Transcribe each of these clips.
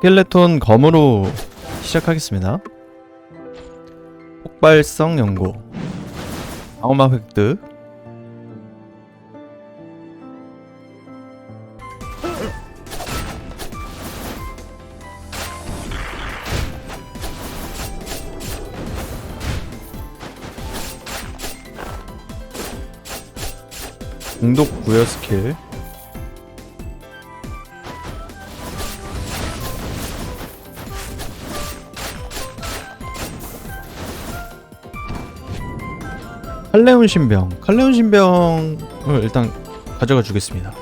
스켈레톤 검으로 시작하겠습니다. 폭발성 연고. 방어막 획득. 공독 부여 스킬 칼레온 신병. 칼레온 신병을 일단 가져가 주겠습니다.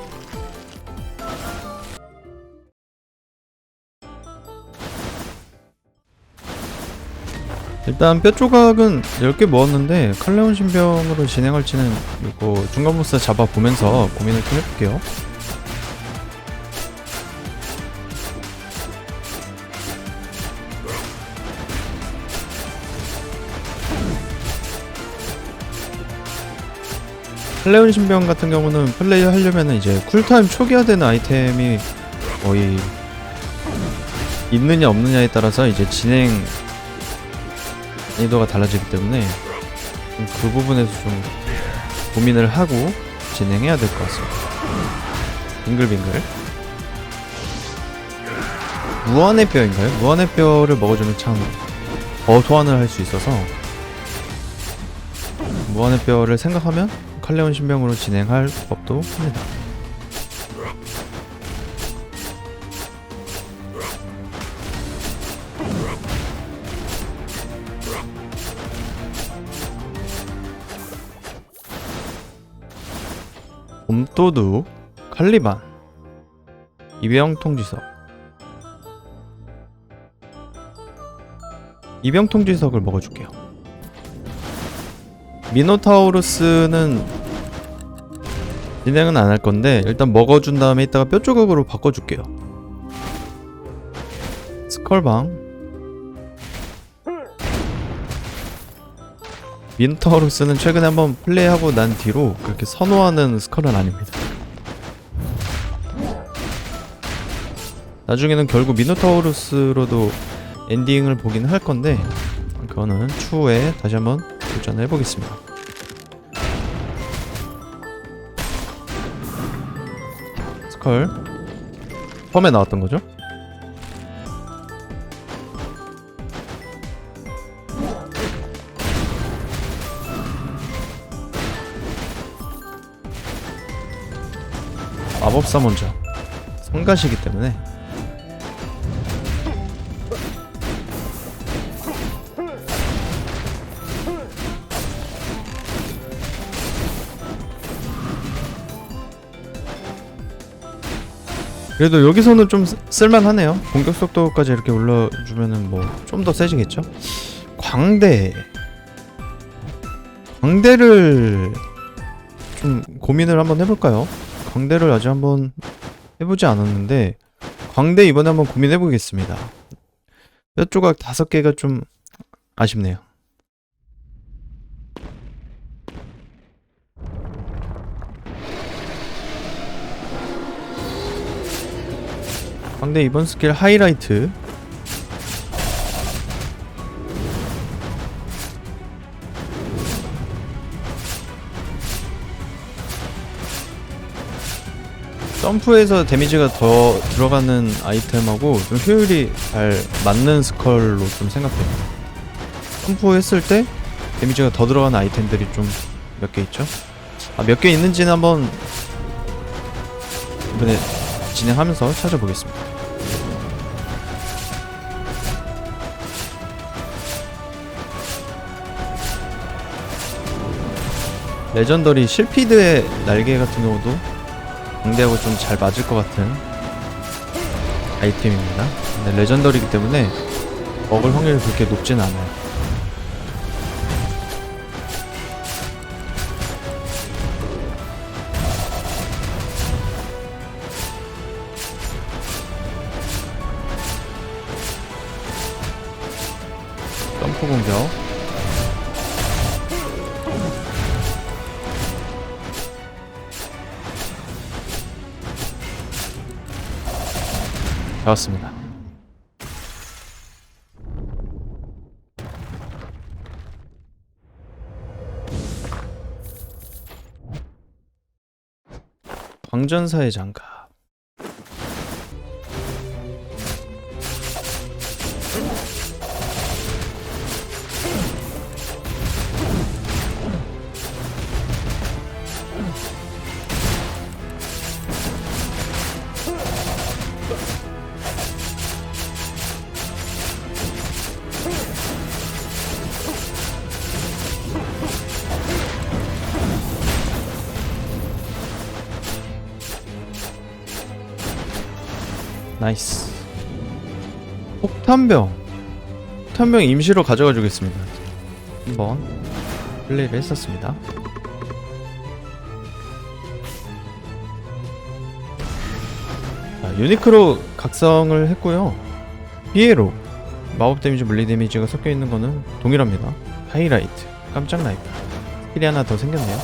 일단 뼈 조각은 10개 모았는데 칼레온 신병으로 진행할지는 이거 중간 보스 잡아 보면서 고민을 좀 해볼게요 클레온 신병 같은 경우는 플레이 하려면 이제 쿨타임 초기화되는 아이템이 거의 있느냐 없느냐에 따라서 이제 진행 난이도가 달라지기 때문에 좀그 부분에서 좀 고민을 하고 진행해야 될 것 같습니다. 빙글빙글. 무한의 뼈인가요? 무한의 뼈를 먹어주면 참 더 소환을 할 수 있어서 무한의 뼈를 생각하면 칼레온 신병으로 진행할 법도 합니다. 곰도둑, 칼리반, 이병 통지석. 이병 통지석을 먹어줄게요. 미노타우루스는 진행은 안 할 건데 일단 먹어준 다음에 이따가 뼈 조각으로 바꿔줄게요. 스컬방 미노타우루스는 최근에 한번 플레이하고 난 뒤로 그렇게 선호하는 스컬은 아닙니다. 나중에는 결국 미노타우루스로도 엔딩을 보긴 할 건데 그거는 추후에 다시 한번 도전을 해보겠습니다. 컬 처음에 나왔던 거죠? 마법사 먼저. 성가시기 때문에 그래도 여기서는 좀 쓰- 쓸만하네요. 공격 속도까지 이렇게 올려주면은 뭐 좀 더 세지겠죠? 광대 광대를 좀 고민을 한번 해볼까요? 광대를 아직 한번 해보지 않았는데 광대 이번에 한번 고민해보겠습니다. 뼈 조각 다섯 개가 좀 아쉽네요. 광대 이번 스킬 하이라이트 점프에서 데미지가 더 들어가는 아이템하고 좀 효율이 잘 맞는 스컬로 좀 생각해요. 점프했을 때 데미지가 더 들어가는 아이템들이 좀 몇 개 있죠? 아, 몇 개 있는지는 한번 이번에 진행하면서 찾아보겠습니다. 레전더리 실피드의 날개 같은 경우도 광대하고 좀 잘 맞을 것 같은 아이템입니다. 근데 레전더리기 때문에 먹을 확률이 그렇게 높진 않아요. 광전사의 장갑 나이스. 폭탄병. 폭탄병 임시로 가져가 주겠습니다. 한번 플레이를 했었습니다. 자, 유니크로 각성을 했고요. 피에로. 마법 데미지 물리 데미지가 섞여 있는 거는 동일합니다. 하이라이트. 깜짝 라이트 스킬이 하나 더 생겼네요.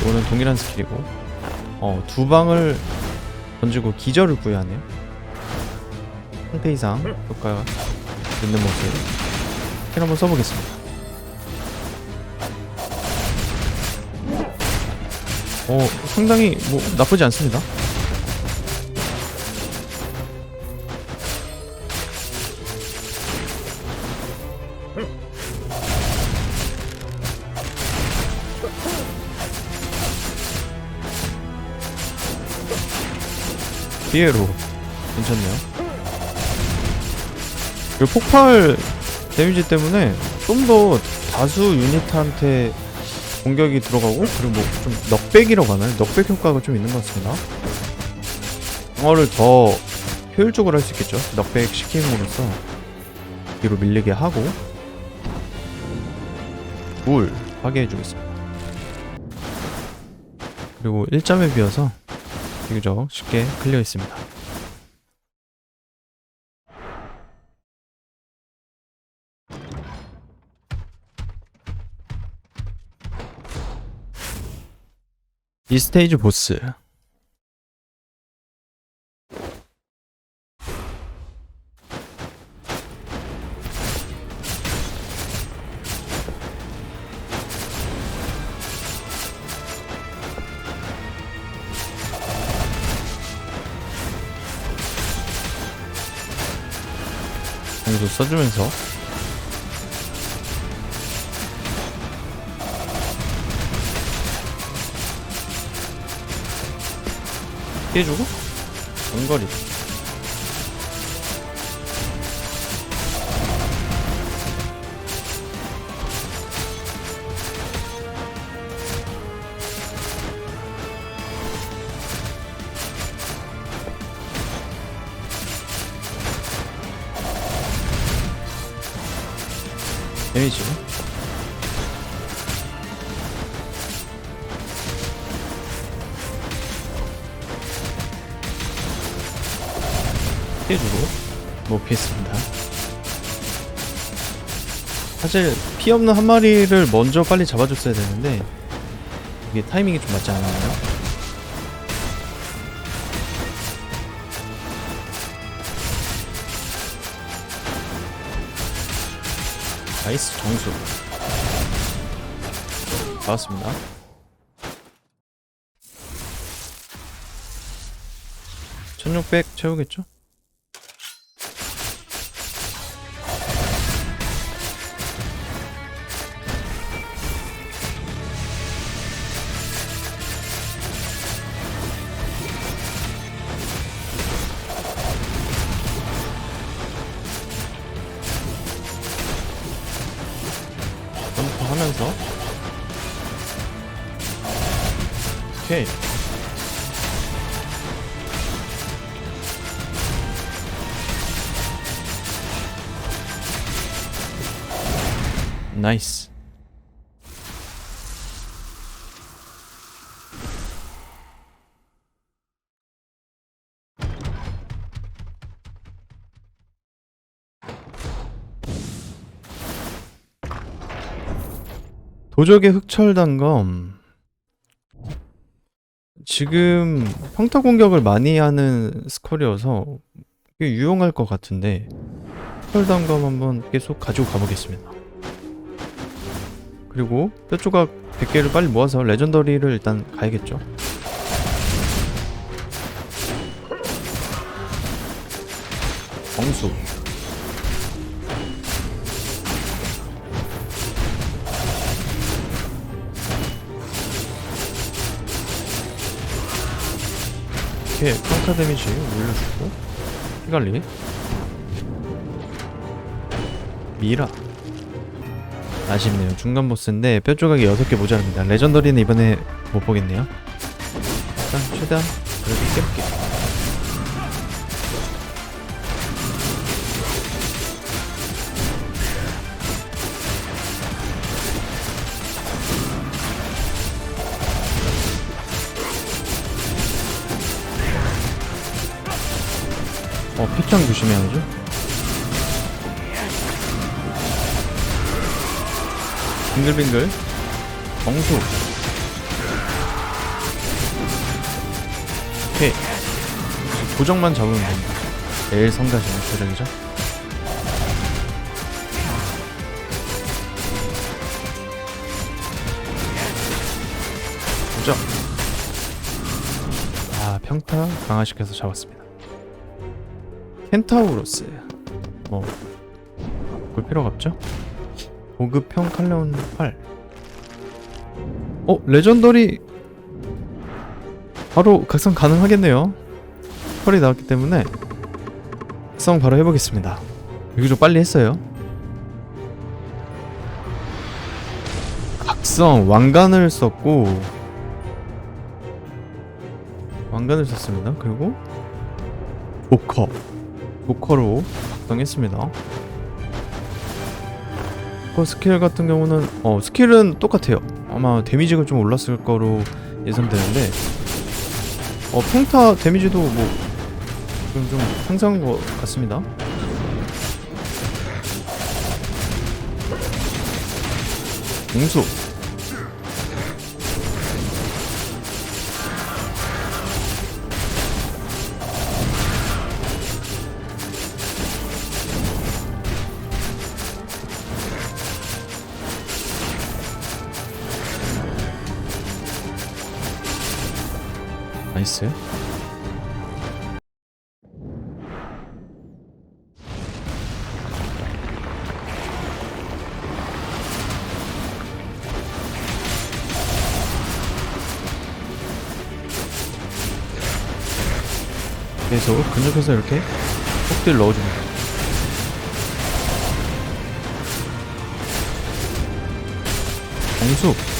이거는 동일한 스킬이고. 어, 두 방을 던지고 기절을 부여하네요 상태 이상 효과가 있는 모습 스킬 한번 써보겠습니다. 어 상당히 뭐 나쁘지 않습니다. 피에로 괜찮네요 이 폭발 데미지 때문에 좀 더 다수 유닛한테 공격이 들어가고 그리고 뭐 좀 넉백이라고 하나요? 넉백 효과가 좀 있는 것 같습니다. 방어를 더 효율적으로 할 수 있겠죠. 넉백 시킴으로써 뒤로 밀리게 하고 물 파괴해주겠습니다. 그리고 1점에 비해서 비교적 쉽게 클리어했습니다. 이 스테이지 보스. 공도 써주면서 피해주고? 원거리 사실 피 없는 한 마리를 먼저 빨리 잡아줬어야 되는데 이게 타이밍이 좀 맞지 않았나요? 나이스 정수 나왔습니다. 천육백 채우겠죠? 도적의 흑철단검. 지금 평타 공격을 많이 하는 스컬이어서 꽤 유용할 것 같은데 흑철단검 한번 계속 가지고 가보겠습니다. 그리고 뼈조각 100개를 빨리 모아서 레전더리를 일단 가야겠죠. 정수. 이렇게 평타 데미지 올려주고. 피관리. 미라. 아쉽네요. 중간 보스인데 뼈 조각이 6개 모자랍니다. 레전더리는 이번에 못 보겠네요. 일단 최대한 그래도 깨볼게요 어, 표창 조심해야죠. 빙글빙글. 정수. 오케이. 고정만 잡으면 됩니다. 내일 성가시는 표정이죠. 고정. 아, 평타 강화시켜서 잡았습니다. 켄타우로스. 뭐 볼 필요가 없죠? 고급형 칼레온 8 어? 레전더리 바로 각성 가능하겠네요. 펄이 나왔기 때문에 각성 바로 해보겠습니다. 여기 좀 빨리 했어요. 각성 왕관을 썼고 왕관을 썼습니다. 그리고 조커 조커로 작성했습니다. 그 스킬 같은 경우는 어 스킬은 똑같아요. 아마 데미지가 좀 올랐을 거로 예상되는데 어 평타 데미지도 뭐 지금 좀 상승한 것 같습니다. 공수 나이스 계속 근접해서 이렇게 폭딜 넣어줍니다 공수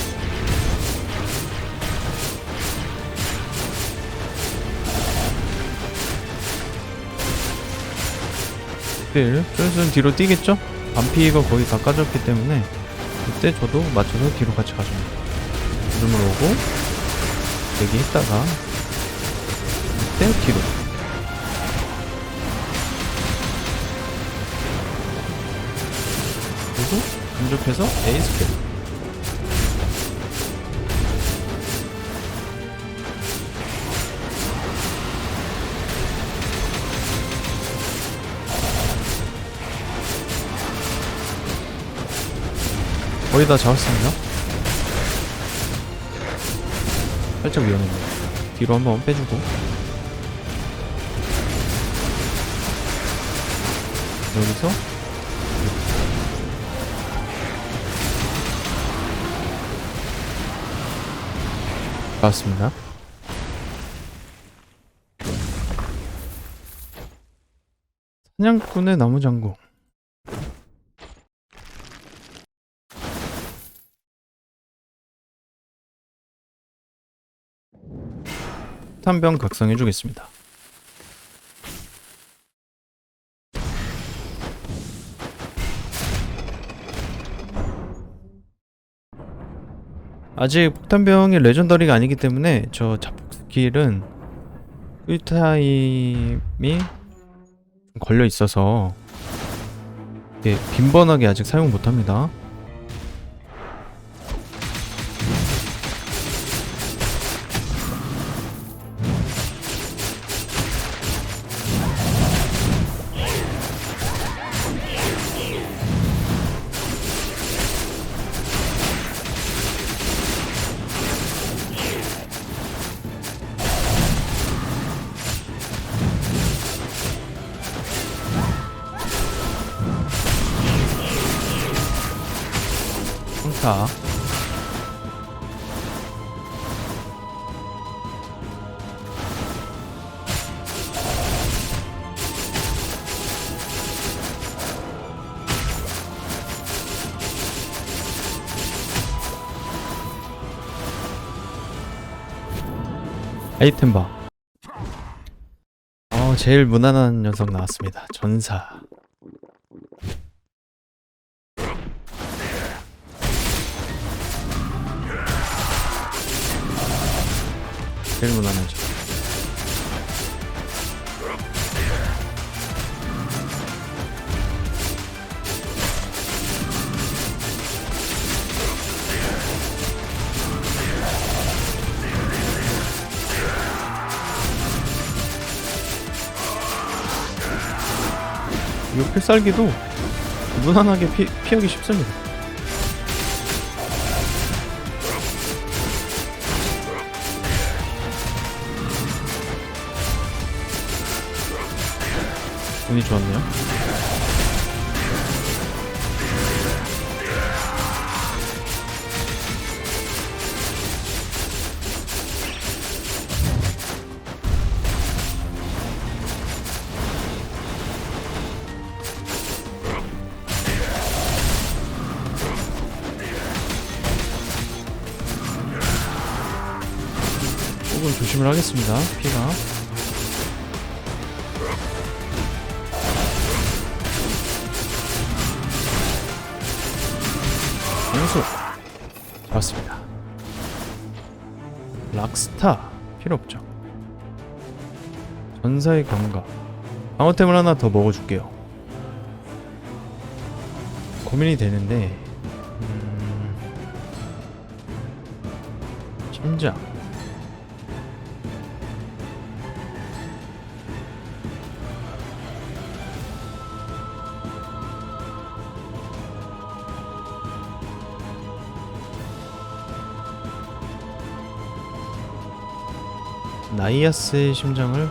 딜 슬슬 뒤로 뛰겠죠? 반피가 거의 다 까졌기 때문에 이때 저도 맞춰서 뒤로 같이 가줍니다 이름을 오고 대기했다가 이때 뒤로. 그리고 근접해서 A 스킬 거의 다 잡았습니다. 살짝 위험합니다. 뒤로 한번 빼주고. 여기서 나왔습니다. 사냥꾼의 나무장구. 탄병 각성해 주겠습니다. 아직 폭탄병이 레전더리가 아니기 때문에 저 자폭 스킬은 꿀타임이 걸려 있어서 빈번하게 아직 사용 못합니다. 락스타 아이템 봐. 어, 제일 무난한 녀석 나왔습니다. 전사. 제일 무난하죠. 이 필살기도 무난하게 피, 피하기 쉽습니다. 조금 조심을 하겠습니다. 피가. 공수 좋았습니다. 락스타 필요 없죠. 전사의 경과 방어템을 하나 더 먹어줄게요. 고민이 되는데 음... 심장 나이아스의 심장을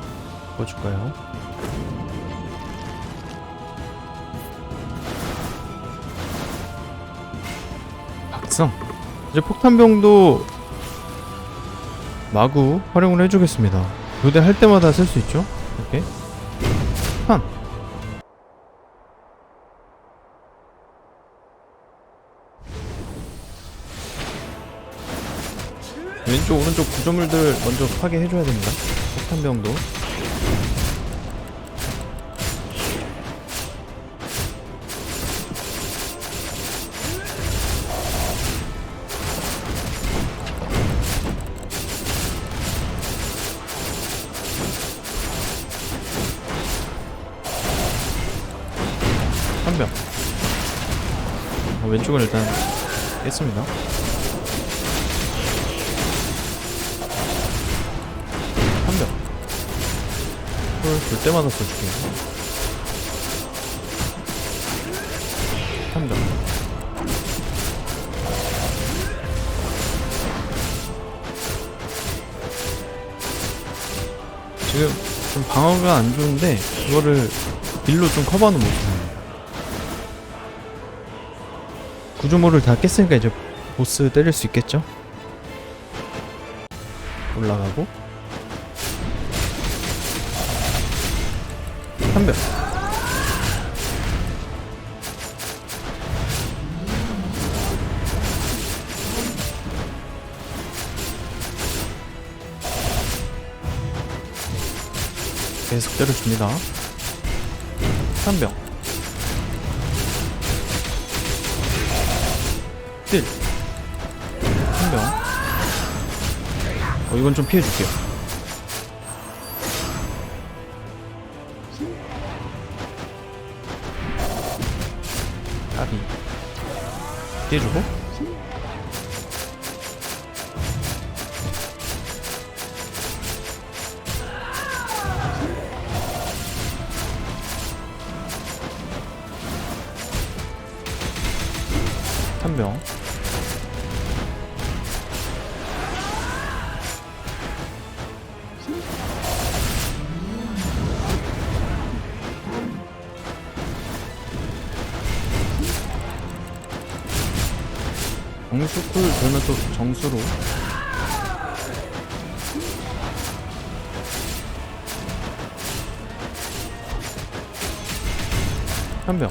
보여줄까요? 박성. 이제 폭탄병도 마구 활용을 해주겠습니다. 교대 할 때마다 쓸 수 있죠? 이렇게. 한 왼쪽 오른쪽 구조물들 먼저 파괴해줘야 됩니다. 폭탄병도. 한병 어, 왼쪽은 일단 깼습니다 볼 때마다 써줄게요. 한병 지금 좀 방어가 안 좋은데 그거를 딜로 좀 커버하는 모습입니다 구조물을 다 깼으니까 이제 보스 때릴 수 있겠죠? 올라가고 한병 계속 때려줍니다. 한병 딜. 한병 어 이건 좀 피해줄게요 피해주고 한병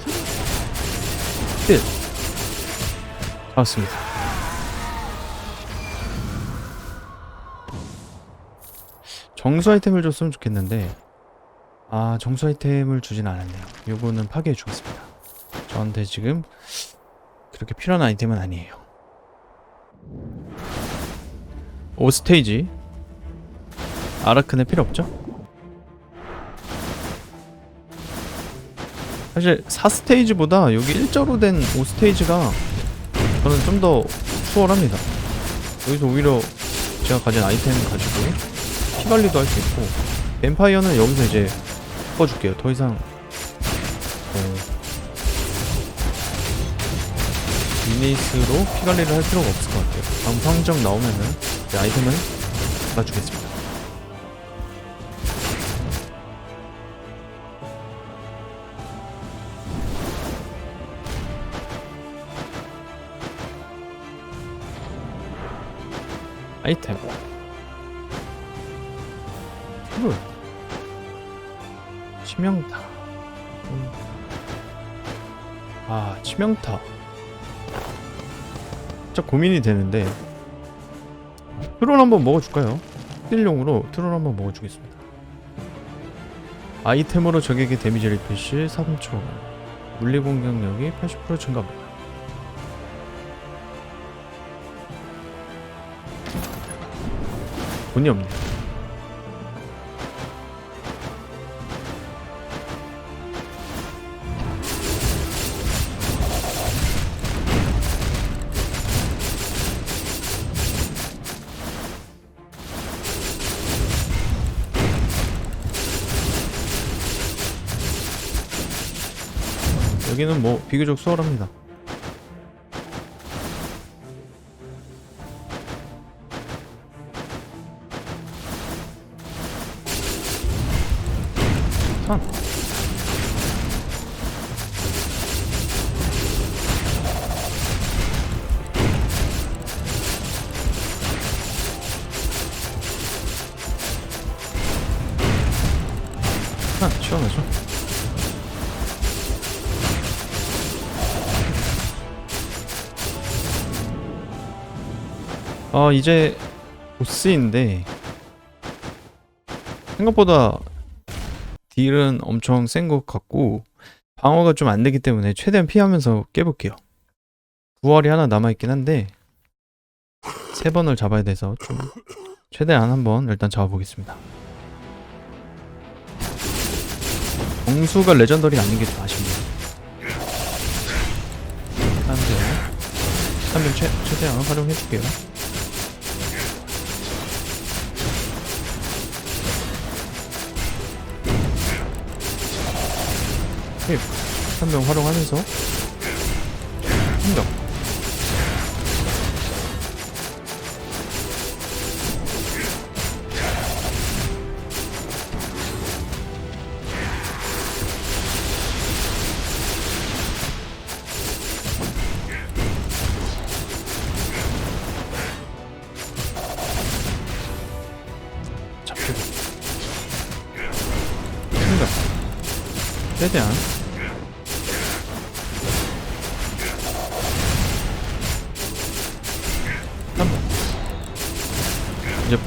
끝 좋았습니다. 정수 아이템을 줬으면 좋겠는데 아 정수 아이템을 주진 않았네요. 요거는 파괴해 주겠습니다. 저한테 지금 그렇게 필요한 아이템은 아니에요. 5스테이지. 아라크는 필요 없죠? 사실 4스테이지보다 여기 일자로 된 5스테이지가 저는 좀 더 수월합니다. 여기서 오히려 제가 가진 아이템 가지고 피 관리도 할 수 있고 뱀파이어는 여기서 이제 바꿔줄게요 더 이상. 어, 미니스로 피 관리를 할 필요가 없을 것 같아요. 다음 상점 나오면은 아이템을 받아주겠습니다 아이템. 물 치명타. 음. 아 치명타. 진짜 고민이 되는데. 트롤 한번 먹어줄까요? 힐용으로 트롤 한번 먹어주겠습니다. 아이템으로 적에게 데미지를 입힐 시 3초. 물리 공격력이 80% 증가합니다 돈이 없네. 여기는 뭐 비교적 수월합니다. 아, 이제 보스인데 생각보다 딜은 엄청 센 것 같고 방어가 좀 안 되기 때문에 최대한 피하면서 깨볼게요. 부활이 하나 남아있긴 한데 세 번을 잡아야 돼서 좀 최대한 한번 일단 잡아보겠습니다. 정수가 레전더리 아닌 게 좀 아쉽네요. 한병 최, 최대한 활용해줄게요. 힙 한명 활용하면서. 한명. 잡히고. 한명. 최대한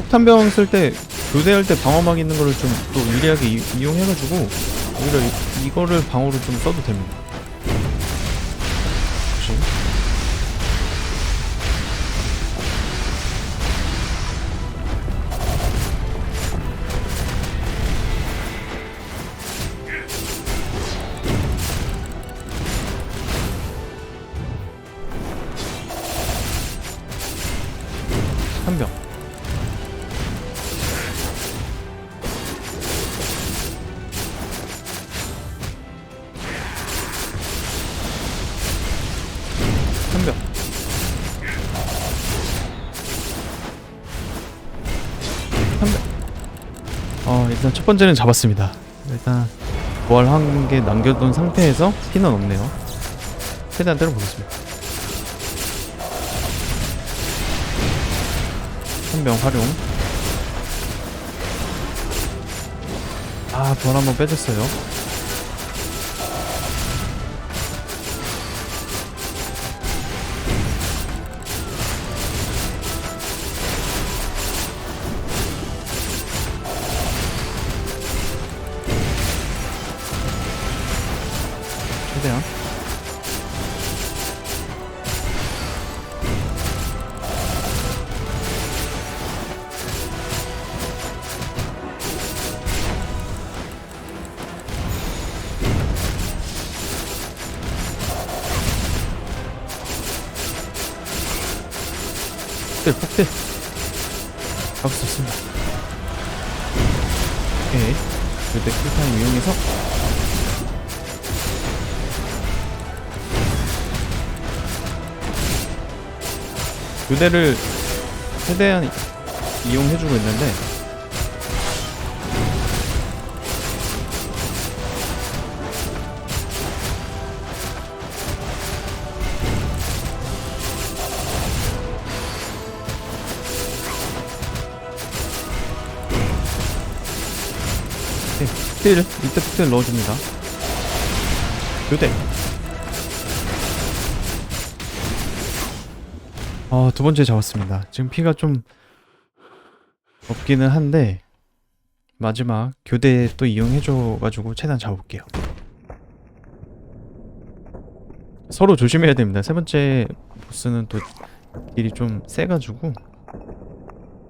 폭탄병 쓸 때 교대할 때 방어막 있는 거를 좀 또 유리하게 이, 이용해가지고 오히려 이, 이거를 방어로 좀 써도 됩니다. 일단 첫 번째는 잡았습니다. 일단 부활한 게 남겨둔 상태에서 피는 없네요. 최대한 때려보겠습니다. 한 명 활용. 아, 부활 한번 빼줬어요. 잡을 수 있습니다. 오케이 그때 쿨타임 이용해서. 교대를 최대한 이용해주고 있는데 네, 흑딜 이때 흑딜 넣어줍니다 교대 아, 두 번째 잡았습니다. 지금 피가 좀 없기는 한데 마지막 교대 또 이용해줘가지고 최대한 잡을게요. 서로 조심해야 됩니다. 세 번째 보스는 또 딜이 좀 세가지고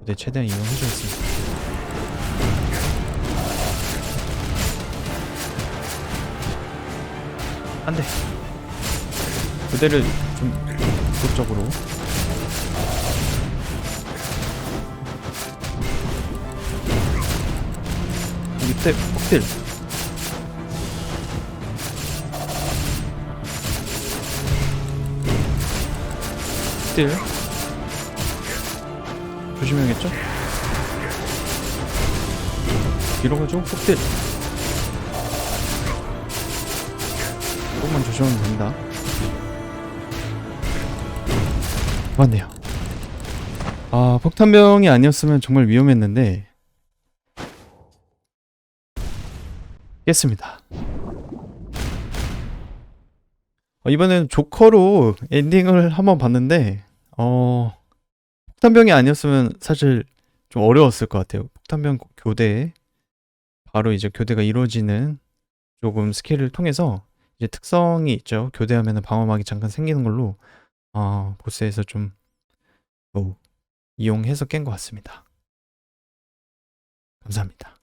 교대 최대한 이용해주겠습니다. 안 돼. 교대를 좀 적극적으로. 이때 폭딜 폭딜 조심해야겠죠? 뒤로 가지고 폭딜 조금만 조심하면 됩니다 맞네요 아 폭탄병이 아니었으면 정말 위험했는데 깼습니다. 어, 이번엔 조커로 엔딩을 한번 봤는데 어 폭탄병이 아니었으면 사실 좀 어려웠을 것 같아요. 폭탄병 교대 바로 이제 교대가 이루어지는 조금 스킬을 통해서 이제 특성이 있죠. 교대하면 방어막이 잠깐 생기는 걸로 어, 보스에서 좀 어, 이용해서 깬 것 같습니다. 감사합니다.